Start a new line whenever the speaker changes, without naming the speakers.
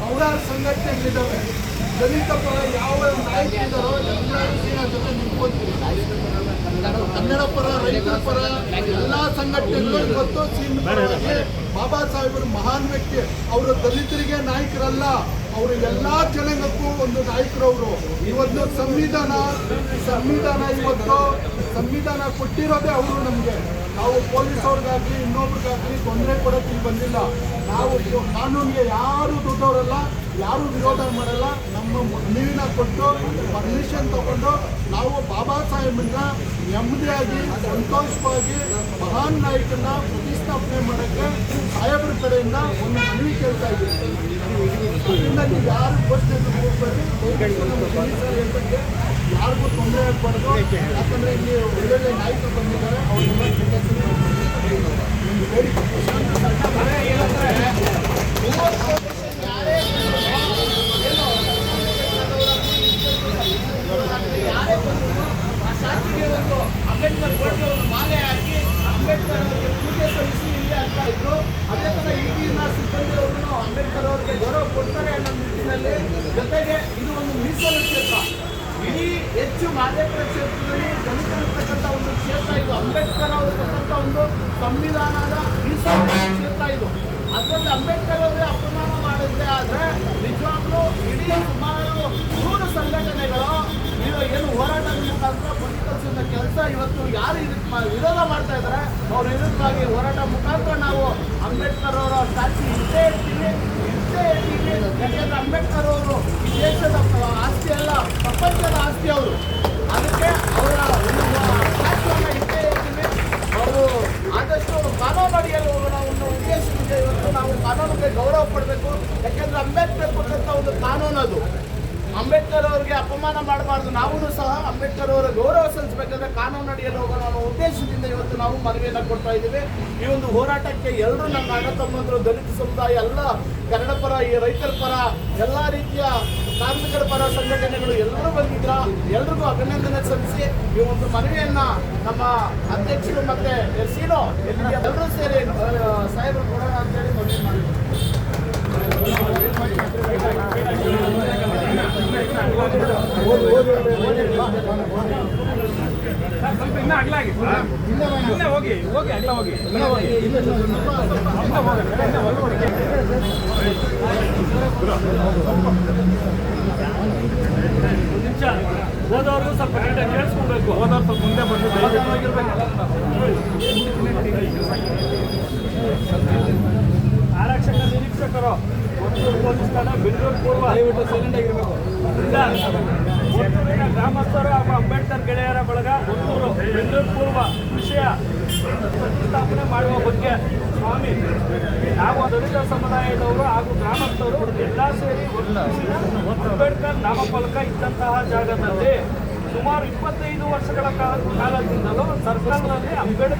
ನೂರಾರು ಸಂಘಟನೆಗಳಿದ್ದಾವೆ ದಲಿತ ಪರ ಯಾವ ನಾಯಕರಿದ್ದಾರೋ ಎಲ್ಲರೂ ಜೊತೆ ನಿಂತ್ಕೊತೀವಿ ಕನ್ನಡ ಪರ ರೈತರ ಪರ ಎಲ್ಲ ಸಂಘಟನೆಗಳು ಇವತ್ತು ಬಾಬಾ ಸಾಹೇಬರು ಮಹಾನ್ ವ್ಯಕ್ತಿ. ಅವರು ದಲಿತರಿಗೆ ನಾಯಕರಲ್ಲ, ಅವರು ಎಲ್ಲ ಜನಾಂಗಕ್ಕೂ ಒಂದು ನಾಯಕರವರು. ಇವತ್ತು ಸಂವಿಧಾನ ಸಂವಿಧಾನ ಇವತ್ತು, ಸಂವಿಧಾನ ಕೊಟ್ಟಿರೋದೇ ಅವರು ನಮಗೆ. ನಾವು ಪೊಲೀಸ್ ಅವ್ರಿಗಾಗ್ಲಿ ತೊಂದರೆ ಕೊಡೋಕೆ ಇಲ್ಲಿ ಬಂದಿಲ್ಲ. ನಾವು ಕಾನೂನಿಗೆ ಯಾರು ದುಡ್ಡವರಲ್ಲ, ಯಾರು ವಿರೋಧ ಮಾಡಲ್ಲ. ನಮ್ಮ ಮನವಿನ ಕೊಟ್ಟು ಪರ್ಮಿಷನ್ ತಗೊಂಡು ನಾವು ಬಾಬಾ ಸಾಹೇಬನ್ನ ನೆಮ್ಮದಿಯಾಗಿ, ಸಂತೋಷವಾಗಿ ಮಹಾನ್ ನಾಯಕನ ಪ್ರತಿಷ್ಠಾಪನೆ ಮಾಡೋಕ್ಕೆ ಸಾಹೇಬ್ರ ಕಡೆಯಿಂದ ಒಂದು ಮನವಿ ಕೇಳ್ತಾ ಇದ್ದೀವಿ ನೀವು ಯಾರು ಬಸ್ ಹೋಗ್ಬೇಕು ಯಾರಿಗೂ ತೊಂದರೆ ಆಗಬಾರ್ದು. ಯಾಕಂದ್ರೆ ಇಲ್ಲಿ ಒಳ್ಳೊಳ್ಳೆ ನಾಯಕರು ಬಂದಿದ್ದಾರೆ ಅವ್ರನ್ನೆಲ್ಲ ಪ್ರೊಟೆಕ್ಷನ್ ಮಾಡ್ಬೇಕು. ಒಂದು ಬೇಡಿಕೆ
ಅಂಬೇಡ್ಕರ್ ಫೋಟೋ ಮಾಲೆ ಹಾಕಿ ಅಂಬೇಡ್ಕರ್ ಅವರಿಗೆ ಪೂಜೆ ಸಲ್ಲಿಸಿ ಇಲ್ಲಿ ಅಂತ ಇದ್ರು ಅದೇ ತರ ಈಗಿನ ಸಿಬ್ಬಂದಿ ಅವರು ಅಂಬೇಡ್ಕರ್ ಅವರಿಗೆ ಗೌರವ ಕೊಡ್ತಾರೆ ನಿಟ್ಟಿನಲ್ಲಿ ಜೊತೆಗೆ ಇದು ಒಂದು ಮೀಸಲು ಕ್ಷೇತ್ರ. ಇಡೀ ಹೆಚ್ಚು ಮಾದೇಪುರ ಕ್ಷೇತ್ರದಲ್ಲಿ ದಲಿತರಿರ್ತಕ್ಕಂಥ ಒಂದು ಕ್ಷೇತ್ರ ಇದು. ಅಂಬೇಡ್ಕರ್ ಅವರು ಕೊಟ್ಟಂತ ಒಂದು ಸಂವಿಧಾನದ ಮೀಸಲು ಕ್ಷೇತ್ರ ಇದು. ಅದರಲ್ಲಿ ಅಂಬೇಡ್ಕರ್ ಅವರೇ ಅಪಮಾನ ಮಾಡಿದ್ರೆ ಆದರೆ ನಿಜವಾಗ್ಲೂ ಇಡೀ ಸುಮಾರು ನೂರು ಸಂಘಟನೆಗಳು ಇದು ಏನು ಹೋರಾಟದ ಮುಖಾಂತರ ಬಲಿಕಲಿಸಿದ ಕೆಲಸ ಇವತ್ತು ಯಾರು ಇದಕ್ಕೆ ವಿರೋಧ ಮಾಡ್ತಾ ಇದ್ದಾರೆ ಅವ್ರ ವಿರುದ್ಧವಾಗಿ ಹೋರಾಟ ಮುಖಾಂತರ ನಾವು ಅಂಬೇಡ್ಕರ್ ಅವರ ಸಾಕ್ಷಿ ಇದ್ದೇ ಇರ್ತೀವಿ. ಯಾಕೆಂದ್ರೆ ಅಂಬೇಡ್ಕರ್ ಅವರು ದೇಶದ ಆಸ್ತಿ ಅಲ್ಲ, ಪ್ರಪಂಚದ ಆಸ್ತಿ ಅವರು. ಅದಕ್ಕೆ ಅವರ ಇದ್ದೇ ಇರ್ತೀವಿ ಅವರು ಆದಷ್ಟು ಕಾನೂನು ಅಡಿಯಲ್ಲಿ ಹೋಗೋಣ, ಒಂದು ಉದ್ದೇಶದಿಂದ ಇವತ್ತು ನಾವು ಕಾನೂನಿಗೆ ಗೌರವ ಕೊಡಬೇಕು. ಯಾಕೆಂದ್ರೆ ಅಂಬೇಡ್ಕರ್ ಕೊಟ್ಟಂತ ಒಂದು ಕಾನೂನು ಅದು. ಅಂಬೇಡ್ಕರ್ ಅವರಿಗೆ ಅಪಮಾನ ಮಾಡಬಾರ್ದು. ನಾವು ಸಹ ಅಂಬೇಡ್ಕರ್ ಅವರ ಗೌರವ ಸಲ್ಲಿಸಬೇಕಂದ್ರೆ ಕಾನೂನು ಅಡಿಯಲ್ಲಿ ಹೋಗೋಣ ಅನ್ನೋ ಉದ್ದೇಶದಿಂದ ಇವತ್ತು ನಾವು ಮನವಿಯನ್ನು ಕೊಡ್ತಾ ಇದ್ದೀವಿ ಈ ಒಂದು ಹೋರಾಟಕ್ಕೆ ಎಲ್ಲರೂ ನಮ್ಮ ಅಣ್ಣ ತಮ್ಮಂದರು ದಲಿತ ಸಮುದಾಯ ಎಲ್ಲ ಕನ್ನಡ ಪರ ಈ ರೈತರ ಪರ ಎಲ್ಲ ರೀತಿಯ ಕಾರ್ಮಿಕರ ಪರ ಸಂಘಟನೆಗಳು ಎಲ್ಲರೂ ಬಂದಿದ್ರ ಎಲ್ರಿಗೂ ಅಭಿನಂದನೆ ಸಲ್ಲಿಸಿ ಈ ಒಂದು ಮನವಿಯನ್ನ ನಮ್ಮ ಅಧ್ಯಕ್ಷರು ಮತ್ತೆ ಸೀನೋ ಎಲ್ಲರೂ ಸೇರಿ ಸಾಹೇಬರು ಕೊಡೋಣ ಅಂತೇಳಿ ಮನವಿ ಮಾಡಿದ್ರು
ಸ್ವಲ್ಪ ಇನ್ನ ಅಗಲಾಗಿ ಇನ್ನ ಹೋಗಿ ಹೋಗಿ ಅಗಲ ಹೋಗಿ ಇನ್ನ ಹೋಗಿ ಇನ್ನ ಹೋಗಿ ಇನ್ನ ನಿಮಿಷ ಹೋದವ್ರಿಗೂ ಸ್ವಲ್ಪ ನೀಟಾಗಿ ಕೇಳಿಸ್ಕೊಳ್ಬೇಕು ಹೋದವ್ರು ಸ್ವಲ್ಪ ಮುಂದೆ ಬಂದು ಆರಕ್ಷಕ ನಿರೀಕ್ಷಕರು ಪೊಲೀಸ್ ಠಾಣೆ ಬೆಂಗಳೂರು ಪೂರ್ವ ದಯವಿಟ್ಟು ಸೈಲೆಂಟ್ ಆಗಿರಬೇಕು ಗ್ರಾಮಸ್ಥರು ಹಾಗೂ ಅಂಬೇಡ್ಕರ್ ಗೆಳೆಯರ ಬಳಗ ಒತ್ತೂರು ಬೆಂಗಳೂರು ಪೂರ್ವ ವಿಷಯ ಪ್ರತಿಷ್ಠಾಪನೆ ಮಾಡುವ ಬಗ್ಗೆ ಸ್ವಾಮಿ, ನಾವು ದಲಿತ ಸಮುದಾಯದವರು ಹಾಗೂ ಗ್ರಾಮಸ್ಥರು ಎಲ್ಲ ಸೇರಿ ಅಂಬೇಡ್ಕರ್ ನಾಮಫಲಕ ಇದ್ದಂತಹ ಜಾಗದಲ್ಲಿ ಸುಮಾರು ಇಪ್ಪತ್ತೈದು ವರ್ಷಗಳ ಕಾಲ ಕಾಲದಿಂದಲೂ ಸರ್ಕಾರದಲ್ಲಿ ಅಂಬೇಡ್ಕರ್